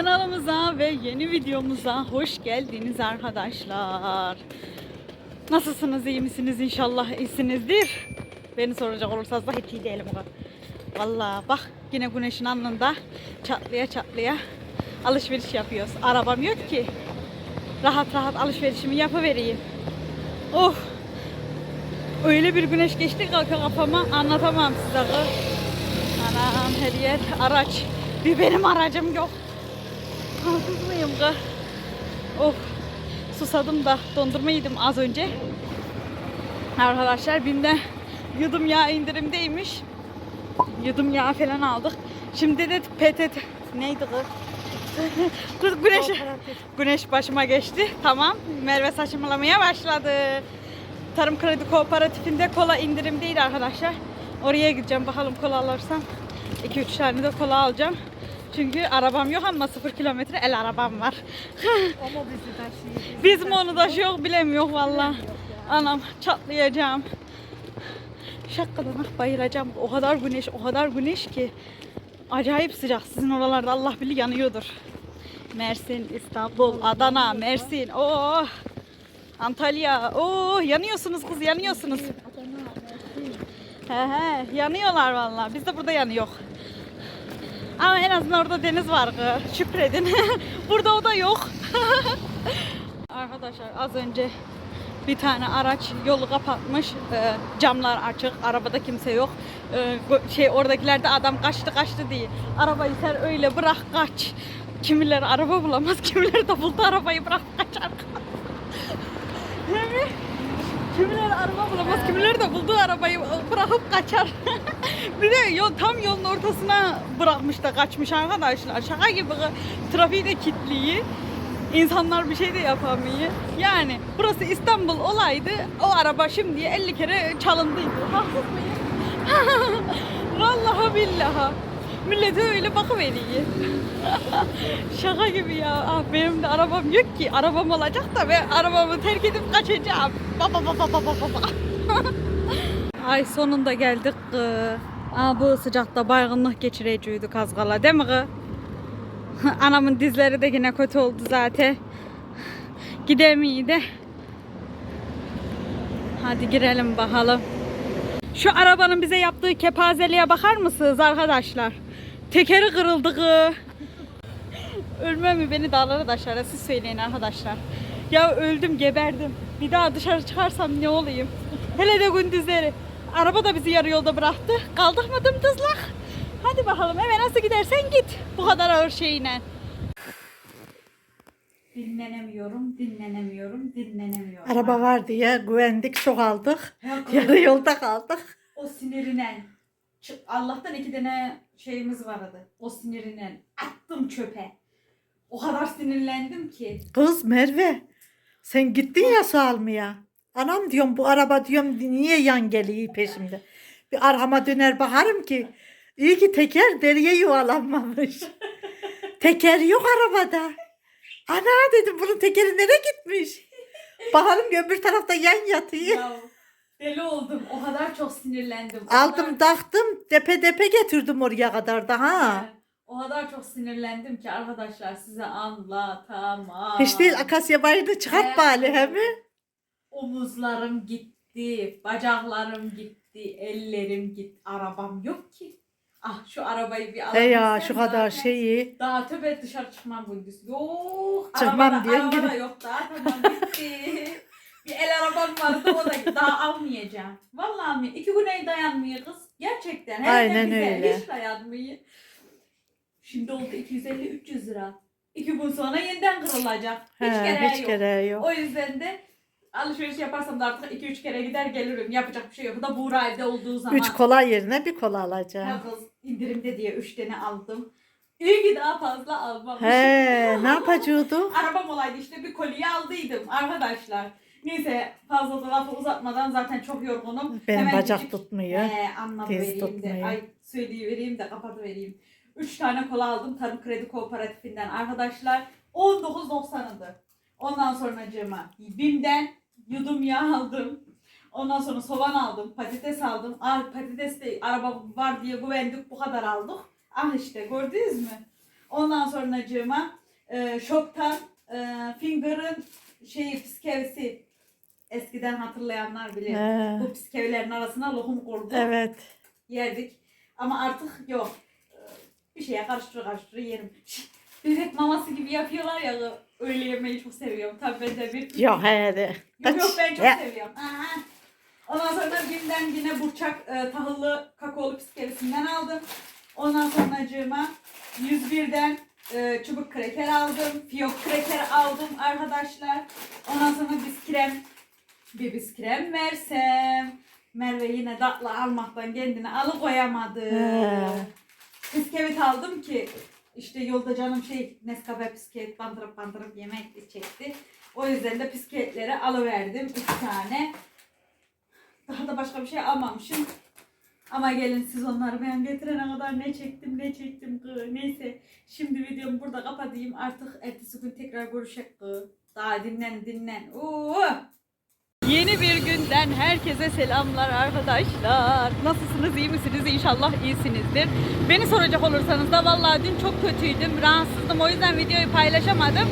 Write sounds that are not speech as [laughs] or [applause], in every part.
Kanalımıza ve yeni videomuza hoş geldiniz arkadaşlar. Nasılsınız, iyi misiniz? İnşallah iyisinizdir. Beni soracak olursanız da hiç iyi değilim. Valla bak yine güneşin alnında çatlaya çatlaya alışveriş yapıyoruz. Arabam yok ki. Rahat rahat alışverişimi yapıvereyim. Oh! Öyle bir güneş geçti ki kafama anlatamam size. Anam her yer araç. Bir benim aracım yok. Haksız mıyım kız? Of. Susadım da dondurma yedim az önce. Arkadaşlar BİM'de yudum yağ indirimdeymiş. Yudum yağ falan aldık. Şimdi de PTT neydi kız? [laughs] Kız güneş, güneş başıma geçti. Tamam. Merve saçmalamaya başladı. Tarım Kredi Kooperatifinde kola indirimdeydi arkadaşlar. Oraya gideceğim bakalım kola alırsam. 2-3 tane de kola alacağım. Çünkü arabam yok ama 0 kilometre el arabam var. [laughs] Ama bizi taşıyor. Biz mi onu taşıyor bilemiyor valla. Anam çatlayacağım. Şakkadan ah bayılacağım. O kadar güneş, o kadar güneş ki. Acayip sıcak. Sizin oralarda Allah bilir yanıyordur. Mersin, İstanbul, Adana, Mersin. Oh! Antalya. Oh! Yanıyorsunuz kız, yanıyorsunuz. He he, yanıyorlar valla. Biz de burada yanıyor. Ama en azından orada deniz var. Şükredin. [laughs] burada o da yok. [laughs] Arkadaşlar az önce bir tane araç yolu kapatmış. Ee, camlar açık. Arabada kimse yok. Go- şey oradakiler de adam kaçtı kaçtı diye. Arabayı sen öyle bırak kaç. Kimileri araba bulamaz, [laughs] kimileri de buldu arabayı bırak kaçar. Değil? Kimileri araba bulamaz, kimileri de bulduğu arabayı bırakıp kaçar. [laughs] bir de yol, tam yolun ortasına bırakmış da kaçmış arkadaşlar. Şaka gibi trafiği de kilitliyi. İnsanlar bir şey de yapamıyor. Yani burası İstanbul olaydı. O araba şimdi 50 kere çalındıydı. Haksız mıyım? [laughs] Vallahi billahi. Millete öyle bakıveriyor. [laughs] Şaka gibi ya. Ah, benim de arabam yok ki. Arabam olacak da ben arabamı terk edip kaçacağım. Baba baba baba baba. [laughs] Ay sonunda geldik. Aa, bu sıcakta baygınlık geçireceğiydik az kala değil mi? [laughs] Anamın dizleri de yine kötü oldu zaten. Gidemiyor de. Hadi girelim bakalım. Şu arabanın bize yaptığı kepazeliğe bakar mısınız arkadaşlar? Tekeri kırıldı. kız. Ölmem mi beni dağlara taşlara siz söyleyin arkadaşlar. Ya öldüm geberdim. Bir daha dışarı çıkarsam ne olayım? Hele de gündüzleri. Araba da bizi yarı yolda bıraktı. Kaldık mı dımdızlak? Hadi bakalım eve nasıl gidersen git. Bu kadar ağır şeyle. Dinlenemiyorum, dinlenemiyorum, dinlenemiyorum. Araba var diye güvendik çok aldık. Ya Yarı yolda kaldık. O sinirinen. Ç- Allah'tan iki tane şeyimiz vardı. O sinirinen. Attım çöpe. O kadar sinirlendim ki. Kız Merve sen gittin ya su almaya. Anam diyorum bu araba diyorum niye yan geliyor peşimde. Bir arkama döner bakarım ki iyi ki teker deriye yuvalanmamış. [laughs] teker yok arabada. Ana dedim bunun tekeri nereye gitmiş? Bakalım öbür tarafta yan yatıyor. Ya deli oldum. O kadar çok sinirlendim. O kadar- Aldım taktım depe depe getirdim oraya kadar da ha. Evet. O kadar çok sinirlendim ki arkadaşlar size anlatamam. Hiç değil akasya bayını çıkart Evet. bari he mi? Omuzlarım gitti, bacaklarım gitti, ellerim gitti. Arabam yok ki. Ah şu arabayı bir He alabilsem ya şu kadar zaten şeyi. Daha tövbe dışarı çıkmam bu gündüz. Yok. Çıkmam arabada, diyen arabada gibi. yok daha tamam bitti. [laughs] bir el arabam vardı o da daha almayacağım. Vallahi mi? İki güne dayanmıyor kız. Gerçekten. De Aynen bize öyle. Hiç dayanmıyor. Şimdi oldu 250-300 lira. İki gün sonra yeniden kırılacak. Hiç He, gereği hiç yok. gereği yok. O yüzden de alışveriş yaparsam da artık 2-3 kere gider gelirim. Yapacak bir şey yok. Bu da Buğra evde olduğu zaman. Üç kola yerine bir kola alacağım. Kız indirimde diye 3 tane aldım. İyi ki daha fazla almamışım. He ne yapacaktı? [laughs] Arabam olaydı işte bir kolye aldıydım arkadaşlar. Neyse fazla da lafı uzatmadan zaten çok yorgunum. Benim Hemen bacak gidip- tutmuyor. Ee, Tez vereyim de. tutmuyor. Ay söyleyivereyim de kapatıvereyim. 3 tane kola aldım Tarım Kredi Kooperatifinden arkadaşlar. 19.90'ıydı. Ondan sonra cıma BİM'den yudum yağ aldım. Ondan sonra soğan aldım, patates aldım. Ah patates de araba var diye güvendik bu kadar aldık. Ah işte gördünüz mü? Ondan sonracığıma e, Şok'tan e, Finger'ın şeyi biskevisi eskiden hatırlayanlar bilir. He. Bu biskevlerin arasına lokum koyduk. Evet. Yerdik. Ama artık yok. Bir şeye karıştır karıştır yerim. Bebek maması gibi yapıyorlar ya öyle yemeyi çok seviyorum. Tabii ben de bir... Yok he de. Yok yok ben çok Ya. seviyorum. Aha. Ondan sonra günden yine burçak e, tahıllı kakaolu bisküvisinden aldım. Ondan sonra cığıma 101'den e, çubuk kreker aldım. Fiyok kreker aldım arkadaşlar. Ondan sonra biskrem bir biskrem versem. Merve yine tatlı almaktan kendini alıkoyamadı. Bisküvit aldım ki işte yolda canım şey Nescafe bisküvit bandırıp bandırıp yemek çekti. O yüzden de bisküvitleri alıverdim iki tane. Daha da başka bir şey almamışım. Ama gelin siz onları ben getirene kadar ne çektim ne çektim kız. Neyse şimdi videomu burada kapatayım. Artık ertesi gün tekrar görüşecek kız. Daha dinlen dinlen. Oo. Yeni bir günden herkese selamlar arkadaşlar. Nasılsınız, iyi misiniz? İnşallah iyisinizdir. Beni soracak olursanız da vallahi dün çok kötüydüm, rahatsızdım. O yüzden videoyu paylaşamadım.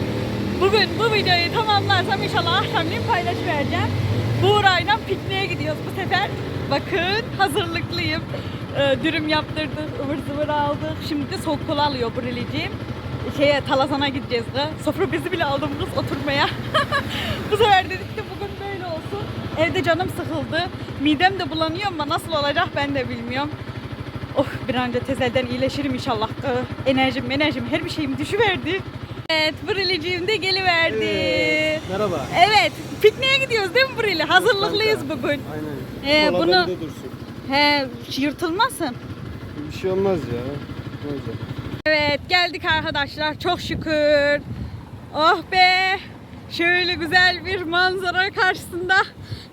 Bugün bu videoyu tamamlarsam inşallah akşamleyin paylaşıvereceğim. Buğra'yla pikniğe gidiyoruz bu sefer. Bakın hazırlıklıyım. Ee, dürüm yaptırdık, ıvır zıvır aldık. Şimdi de soğuk kola alıyor Brilicim. Şeye Talazan'a gideceğiz kız. Sofra bezi bile aldım kız oturmaya. [laughs] bu sefer dedik ki bugün. Evde canım sıkıldı. Midem de bulanıyor ama nasıl olacak ben de bilmiyorum. Oh bir an önce tezelden iyileşirim inşallah. Enerjim enerjim her bir şeyim düşüverdi. Evet Briliciğim de geliverdi. Ee, merhaba. Evet pikniğe gidiyoruz değil mi Brili? Hazırlıklıyız bugün. Aynen. Ee, Kola bunu- dursun. He yırtılmasın. Bir şey olmaz ya. Ne olacak? Evet geldik arkadaşlar çok şükür. Oh be. Şöyle güzel bir manzara karşısında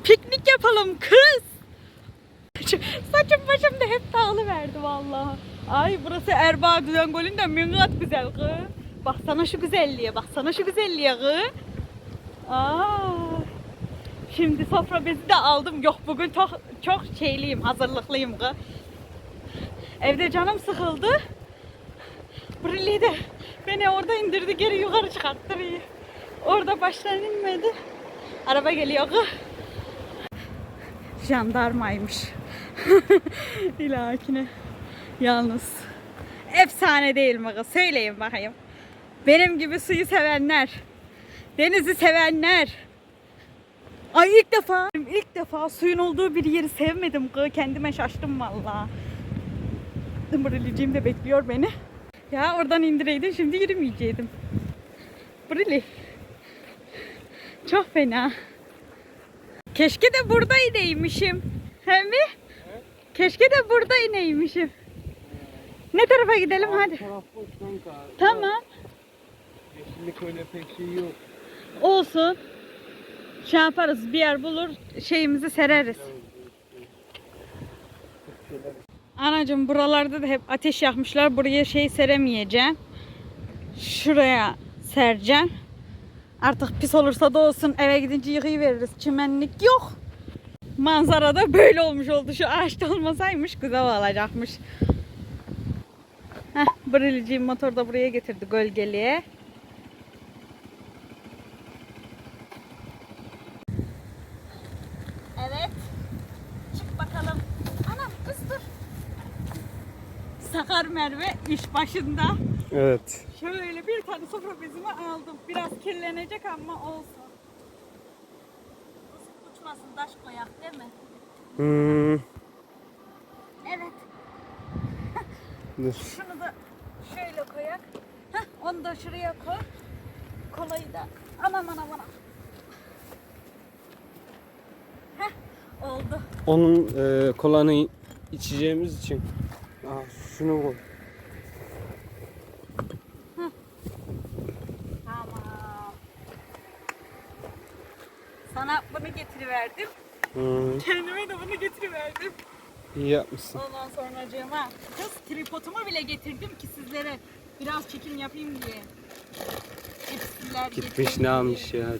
piknik yapalım kız. Saçım başım da hep dağılıverdi vallahi. Ay burası Erbaa Düzengol'ün de mingat güzel kız. Baksana şu güzelliğe, baksana şu güzelliğe kız. Şimdi sofra bezi de aldım. Yok bugün çok, çok şeyliyim, hazırlıklıyım kız. Evde canım sıkıldı. Brilli de beni orada indirdi geri yukarı çıkarttırıyor. Orada baştan inmedi. Araba geliyor. Jandarmaymış. [laughs] İlakine. Yalnız. Efsane değil mi kız? Söyleyin bakayım. Benim gibi suyu sevenler. Denizi sevenler. Ay ilk defa, ilk defa suyun olduğu bir yeri sevmedim. Kendime şaştım vallahi. Brillicim de bekliyor beni. Ya oradan indireydin şimdi yürümeyecektim. Brilli. Çok fena. Keşke de burada ineymişim. He mi? Keşke de burada ineymişim. Ne tarafa gidelim hadi. Taraf boş kanka. Tamam. Yeşillik öyle pek şey yok. Olsun. Şey yaparız bir yer bulur şeyimizi sereriz. Anacığım buralarda da hep ateş yakmışlar. Buraya şey seremeyeceğim. Şuraya sereceğim. Artık pis olursa da olsun eve gidince yıkayıveririz. Çimenlik yok. Manzara da böyle olmuş oldu. Şu ağaçta olmasaymış güzel olacakmış. Heh, Briliciğim motor da buraya getirdi gölgeliğe. Evet. Çık bakalım. Anam kız dur. Sakar Merve iş başında. Evet. Şöyle bir tane sofra bezimi aldım. Biraz kirlenecek ama olsun. Uçmasın taş koyak değil mi? Hmm. Evet. Dur. Şunu da şöyle koyak. Heh, onu da şuraya koy. Kolayı da anam anam anam. Heh, oldu. Onun e, kolanı içeceğimiz için. Aa, şunu koy. Tamam. Sana bunu getiriverdim. Hmm. Kendime de bunu getiriverdim. İyi yapmışsın. Ondan sonra kız tripodumu bile getirdim ki sizlere biraz çekim yapayım diye. Cipsler Gitmiş getirdim ne almış ya. Ee,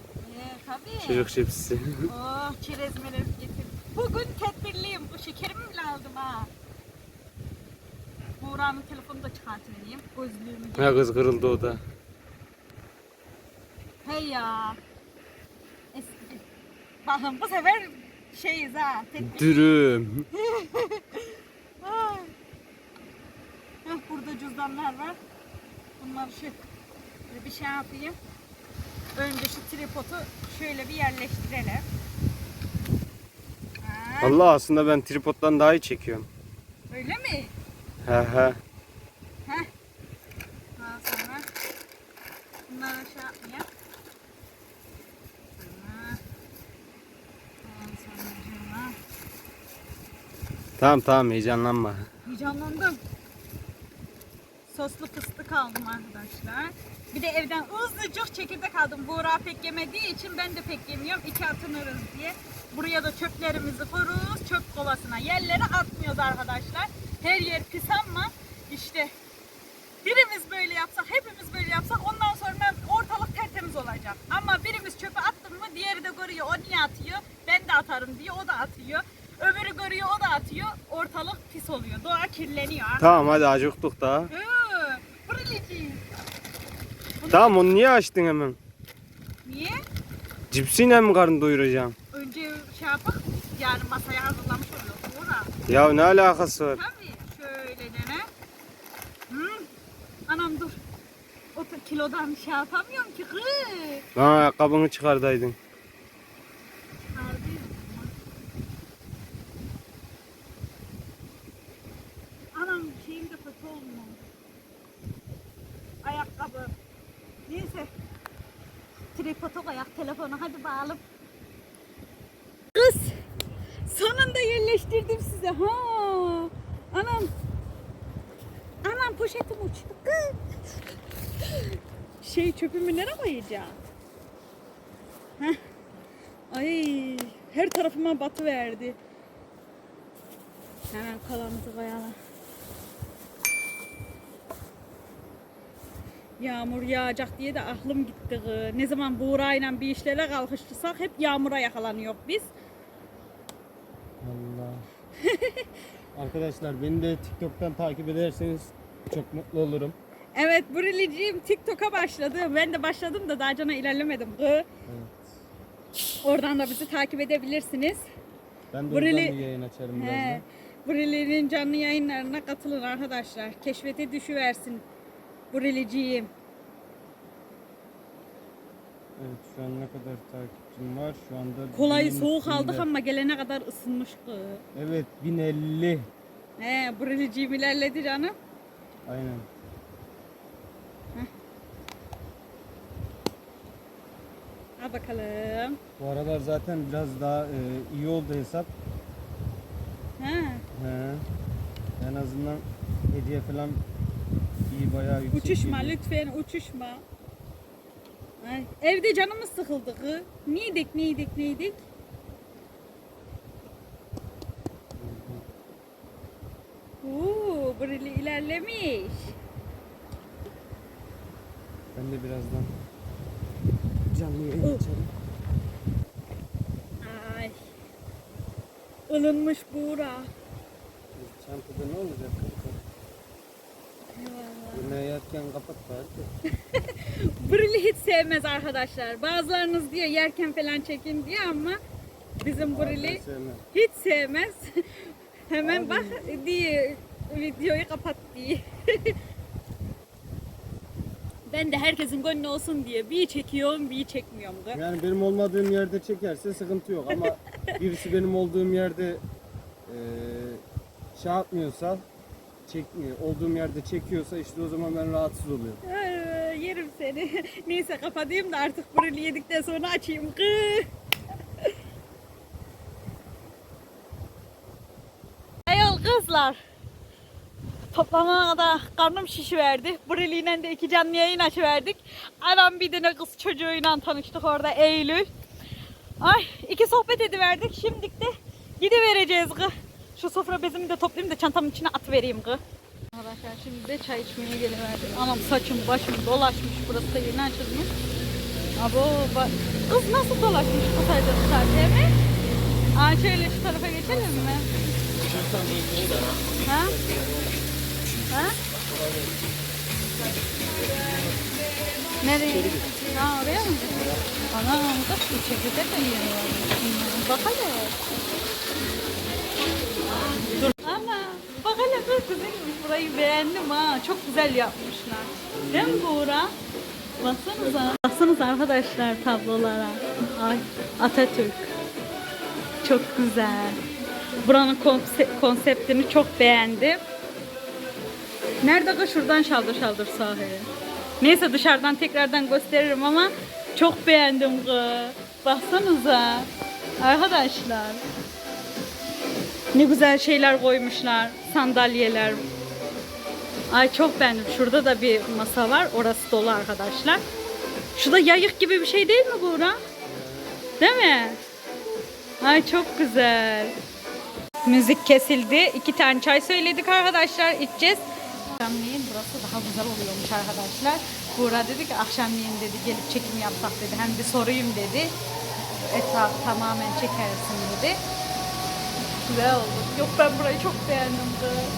tabii. Çocuk cipsi. [laughs] Oh çerez melez getirdim. Bugün tedbirliyim. Bu şekerimi bile aldım ha. Buğra'nın telefonunu da çıkartıvereyim. Gözlüğümü Ya kız kırıldı o da. Hey ya. Eski. Bakın bu sefer şeyiz ha. Tek Dürüm. [laughs] Burada cüzdanlar var. Bunları şu bir şey yapayım. Önce şu tripodu şöyle bir yerleştirelim. Ha, Allah aslında ben tripoddan daha iyi çekiyorum. öyle mi? He he. Heh. Daha sonra bunları şey yapmayayım. Ha. Ondan sonra Tamam tamam heyecanlanma. Heyecanlandım. Soslu fıstık aldım arkadaşlar. Bir de evden hızlıcık çekirdek aldım. Buğra pek yemediği için ben de pek yemiyorum. İki atınırız diye. Buraya da çöplerimizi koyuyoruz. Çöp kovasına. Yerlere atmıyoruz arkadaşlar. Her yer pis ama işte birimiz böyle yapsak, hepimiz böyle yapsak ondan sonra ortalık tertemiz olacak. Ama birimiz çöpe attın mı diğeri de görüyor. O niye atıyor? Ben de atarım diye o da atıyor. Öbürü görüyor o da atıyor. Ortalık pis oluyor. Doğa kirleniyor. Tamam hadi acıktık daha. Hı, Brilici. Tamam onu niye açtın hemen? Niye? Cipsiyle mi karnı doyuracağım? Önce şey yapak. Yani masaya hazırlamış oluyor. Sonra. Ya ne alakası var? Tabii. Şöyle dene. Hı. Anam dur. O da kilodan şey yapamıyorum ki kız. Lan ayakkabını çıkardaydın. Harbi. Anam şeyim de kötü olmuyor. Ayakkabı. Neyse. Tripoda koyak telefonu hadi bağlı. Kız. Sonunda yerleştirdim size. Ha. Anam. Anam poşetim uçtu. Şey çöpümü nereye koyacağım? Heh. Ay her tarafıma batı verdi. Hemen kalanımızı koyalım. Yağmur yağacak diye de aklım gitti. Ne zaman Buğra'yla bir işlere kalkıştırsak hep yağmura yakalanıyor biz. Arkadaşlar beni de TikTok'tan takip ederseniz çok mutlu olurum. Evet Buriliciğim TikTok'a başladı. Ben de başladım da daha cana ilerlemedim. kız. Oradan da bizi takip edebilirsiniz. Ben de oradan Bureli- bir yayın açarım He. Burili'nin canlı yayınlarına katılın arkadaşlar. Keşfete düşüversin. Buriliciğim. Evet şu an ne kadar takipçim var? Şu anda Kolay binin soğuk üstünde. aldık ama gelene kadar ısınmış kız. Evet 1050. He, Buriliciğim ilerledi canım. Aynen. Al bakalım. Bu aralar zaten biraz daha e, iyi oldu hesap. Ha. He. En azından hediye falan iyi bayağı yüksek. Uçuşma geliyor. lütfen uçuşma. Ay, evde canımız sıkıldı kız. Neydik neydik neydik? Oo, Burili ilerlemiş. Ben de birazdan canlı yayın Oh. açarım. Ay. Ilınmış Buğra. Çantada ne olacak? Yerken kapat bari. [laughs] Brili hiç sevmez arkadaşlar. Bazılarınız diyor yerken falan çekin diye ama bizim sevmem. hiç sevmez. [laughs] Hemen bak diye videoyu kapat diye. [laughs] ben de herkesin gönlü olsun diye bir çekiyorum bir çekmiyorum. da. Yani benim olmadığım yerde çekerse sıkıntı yok ama birisi benim olduğum yerde eee şey yapmıyorsa çekmiyor. Olduğum yerde çekiyorsa işte o zaman ben rahatsız oluyorum. Yerim seni. [laughs] Neyse kapatayım da artık Brili yedikten sonra açayım. Kı. [laughs] Ayol kızlar. Toplamana kadar karnım şişiverdi. Brili'yle de iki canlı yayın açıverdik. Anam bir tane kız çocuğuyla tanıştık orada Eylül. Ay iki sohbet ediverdik. Şimdilik de gidivereceğiz kız. Şu sofra bezimi de toplayayım da çantamın içine atıvereyim kız. Arkadaşlar şimdi de çay içmeye geliverdim. Anam saçım başım dolaşmış. Burası da yeni açılmış. Abo bak. Kız nasıl dolaşmış bu sayede sadece mi? Aa şöyle şu tarafa geçelim mi? Ha? Ha? Nereye? Ha oraya mı? Ana da çekirdek de yiyor. Bakalım. Burayı beğendim ha. Çok güzel yapmışlar. Değil mi Buğra? Baksanıza. Baksanıza arkadaşlar tablolara. Ay Atatürk. Çok güzel. Buranın konse- konseptini çok beğendim. Nerede kız şuradan şaldır şaldır sahaya. Neyse dışarıdan tekrardan gösteririm ama çok beğendim kız. Baksanıza. Arkadaşlar. Ne güzel şeyler koymuşlar. Sandalyeler. Ay çok beğendim. Şurada da bir masa var. Orası dolu arkadaşlar. Şurada yayık gibi bir şey değil mi Buğra? Değil mi? Ay çok güzel. Müzik kesildi. İki tane çay söyledik arkadaşlar. içeceğiz. Akşamleyin burası daha güzel oluyormuş arkadaşlar. Buğra dedi ki akşamleyin dedi gelip çekim yapsak dedi. Hem bir sorayım dedi. Etrafı tamamen çekersin dedi. Güzel oldu. Yok ben burayı çok beğendim.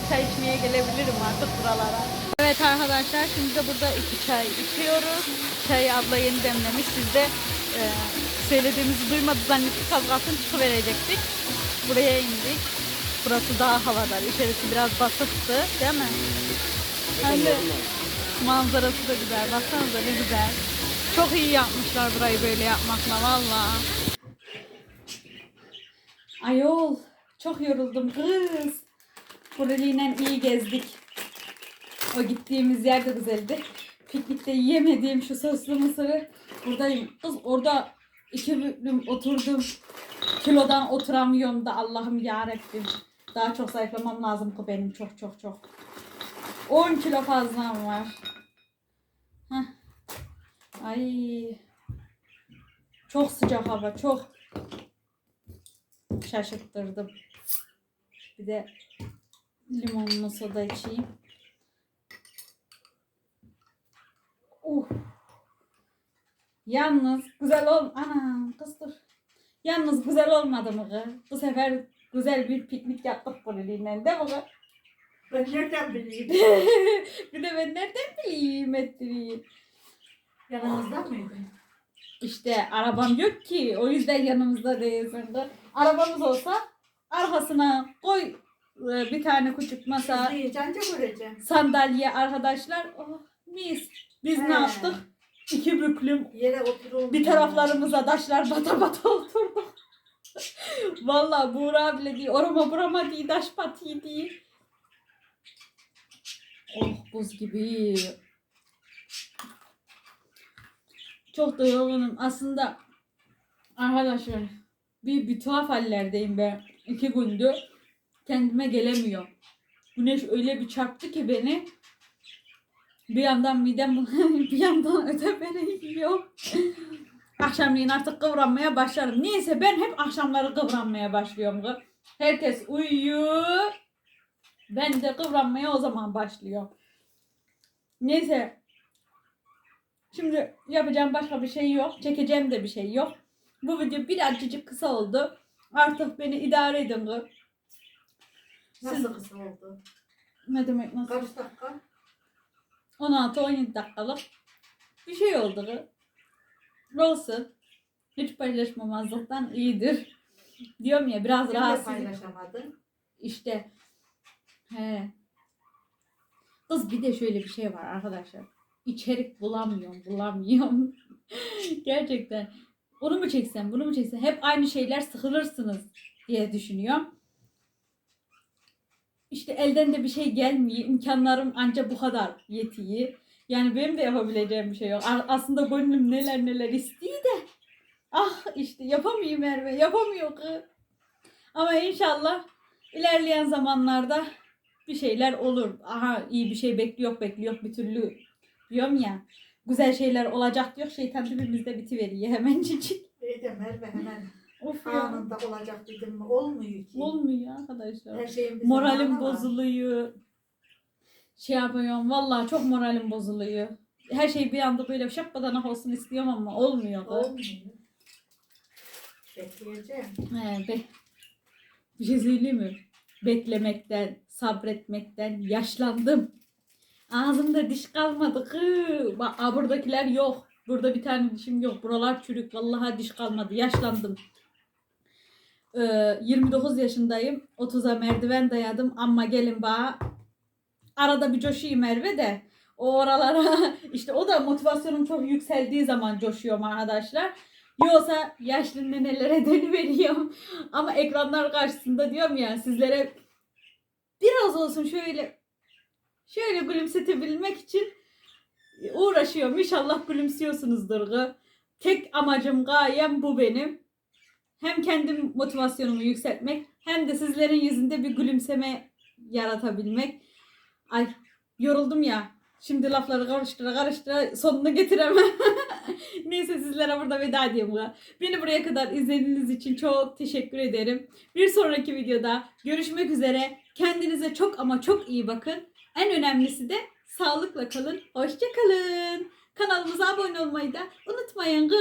Çay içmeye gelebilirim artık buralara. Evet arkadaşlar şimdi de burada iki çay içiyoruz. Çayı abla yeni demlemiş. Biz de e, söylediğimizi duymadı zannettik. Az kalsın çıkıverecektik. Buraya indik. Burası daha havadar. İçerisi biraz basıktı. Değil mi? Hem de manzarası da güzel. Baksanıza ne güzel. Çok iyi yapmışlar burayı böyle yapmakla valla. Ayol çok yoruldum kız. Burayla iyi gezdik. O gittiğimiz yer de güzeldi. Piknikte yiyemediğim şu soslu mısırı buradayım. Kız orada iki büklüm oturdum. Kilodan oturamıyorum da Allah'ım yarabbim. Daha çok zayıflamam lazım ki benim çok çok çok. 10 kilo fazlam var. Heh. Ay. Çok sıcak hava çok. Şaşırttırdım. Bir de limonlu soda içeyim. Uh. Yalnız güzel ol. Ana kız dur. Yalnız güzel olmadı mı kız? Bu sefer güzel bir piknik yaptık bununla değil mi kız? Ben nereden bileyim? [laughs] bir de ben nereden bileyim ettireyim. Yanınızda mıydı? İşte arabam yok ki. O yüzden yanımızda değilsin. kız. Arabamız olsa arkasına koy e, bir tane küçük masa, göreceğim. sandalye arkadaşlar. Oh, mis. Biz ne He. yaptık? İki büklüm Yere oturulmuş. bir taraflarımıza taşlar bata bata oturduk. [laughs] Vallahi Buğra bile değil. Orama burama değil. Taş patiği değil. Oh buz gibi. Çok da yorgunum. Aslında arkadaşlar bir, bir tuhaf hallerdeyim ben. iki gündür. Kendime gelemiyorum. Güneş öyle bir çarptı ki beni. Bir yandan midem [laughs] bir yandan öte beni yiyor. Akşamleyin artık kıvranmaya başlarım. Neyse ben hep akşamları kıvranmaya başlıyorum. Herkes uyuyor. Ben de kıvranmaya o zaman başlıyorum. Neyse. Şimdi yapacağım başka bir şey yok. Çekeceğim de bir şey yok. Bu video birazcık kısa oldu. Artık beni idare edin. Nasıl kısa oldu? Ne demek nasıl? Kaç dakika? 16-17 dakikalık bir şey oldu. Olsun. Hiç paylaşmamazlıktan iyidir. Diyorum ya biraz rahatsız. paylaşamadın. İşte. He. Kız bir de şöyle bir şey var arkadaşlar. İçerik bulamıyorum, bulamıyorum. [laughs] Gerçekten. Onu mu çeksem, bunu mu çeksem? Hep aynı şeyler sıkılırsınız diye düşünüyorum. İşte elden de bir şey gelmiyor. İmkanlarım ancak bu kadar yetiyor. Yani benim de yapabileceğim bir şey yok. Aslında gönlüm neler neler istiyor de. Ah işte yapamıyor Merve, yapamıyor kız. Ama inşallah ilerleyen zamanlarda bir şeyler olur. Aha iyi bir şey bekliyor bekliyor bir türlü diyorum ya. Güzel şeyler olacak diyor. Şeytan dibimizde bitiveriyor hemen cicik. De Merve hemen Of ya. anında olacak dedim mi? Olmuyor ki. Olmuyor arkadaşlar. Her şeyin bir Moralim zamanı var. bozuluyor. Şey yapıyorum. Vallahi çok moralim bozuluyor. Her şey bir anda böyle şapkadanak olsun istiyorum ama olmuyor. da. Olmuyor. Bekleyeceğim. He, be. Bir şey söyleyeyim mi? Beklemekten, sabretmekten yaşlandım. Ağzımda diş kalmadı kı. Bak aa, buradakiler yok. Burada bir tane dişim yok. Buralar çürük. Vallahi diş kalmadı. Yaşlandım. Ee, 29 yaşındayım. 30'a merdiven dayadım ama gelin bana arada bir coşuyum Merve de o oralara [laughs] işte o da motivasyonum çok yükseldiği zaman coşuyorum arkadaşlar. Yoksa yaşlı nenelere [laughs] dönüveriyorum. Ama ekranlar karşısında diyorum ya sizlere biraz olsun şöyle şöyle gülümsetebilmek için uğraşıyorum. İnşallah gülümsüyorsunuzdur. Tek amacım gayem bu benim. Hem kendim motivasyonumu yükseltmek hem de sizlerin yüzünde bir gülümseme yaratabilmek. Ay yoruldum ya. Şimdi lafları karıştıra karıştıra sonunu getiremem. [laughs] Neyse sizlere burada veda ediyorum. Beni buraya kadar izlediğiniz için çok teşekkür ederim. Bir sonraki videoda görüşmek üzere. Kendinize çok ama çok iyi bakın. En önemlisi de sağlıkla kalın. Hoşça kalın. Kanalımıza abone olmayı da unutmayın. gı.